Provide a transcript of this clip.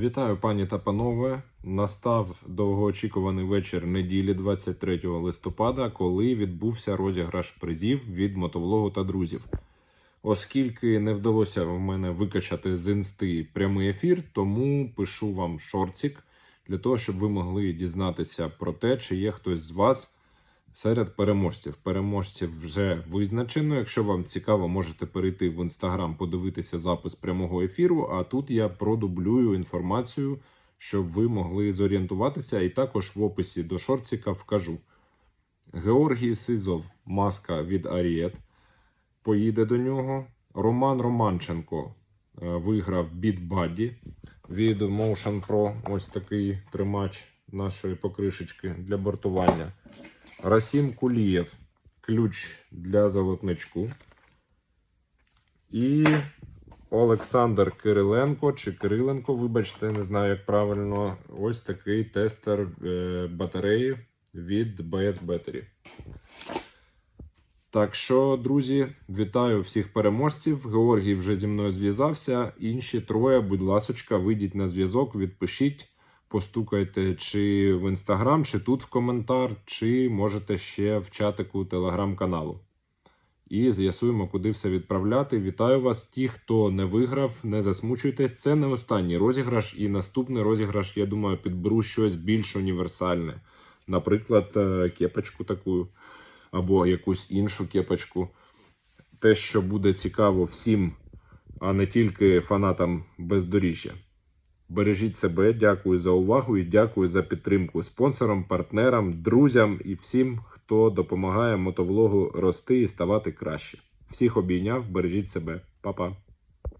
Вітаю, пані та панове. Настав довгоочікуваний вечір неділі 23 листопада, коли відбувся розіграш призів від мотовлогу та друзів. Оскільки не вдалося в мене викачати з інсти прямий ефір, тому пишу вам шортик для того, щоб ви могли дізнатися про те, чи є хтось з вас серед переможців. Переможців вже визначено. Якщо вам цікаво, можете перейти в інстаграм, подивитися запис прямого ефіру. А тут я продублюю інформацію, щоб ви могли зорієнтуватися. І також в описі до шортика вкажу. Георгій Сизов, маска від Аріет. Поїде до нього. Роман Романченко е, виграв Beat Buddy від Motion Pro. Ось такий тримач нашої покришечки для бортування. Расім Кулієв ключ для золотничку. І Олександр Кириленко чи Кириленко, вибачте, не знаю, як правильно. Ось такий тестер е, батареї від BS Battery. Так що, друзі, вітаю всіх переможців. Георгій вже зі мною зв'язався. Інші троє, будь ласочка, вийдіть на зв'язок, відпишіть, постукайте чи в інстаграм, чи тут в коментар, чи можете ще в чатику телеграм-каналу. І з'ясуємо, куди все відправляти. Вітаю вас, ті, хто не виграв, не засмучуйтесь. Це не останній розіграш, і наступний розіграш, я думаю, підберу щось більш універсальне. Наприклад, е, кепочку таку або якусь іншу кепочку. Те, що буде цікаво всім, а не тільки фанатам бездоріжжя. Бережіть себе, дякую за увагу і дякую за підтримку спонсорам, партнерам, друзям і всім, хто допомагає мотовлогу рости і ставати краще. Всіх обійняв, бережіть себе, Па-па.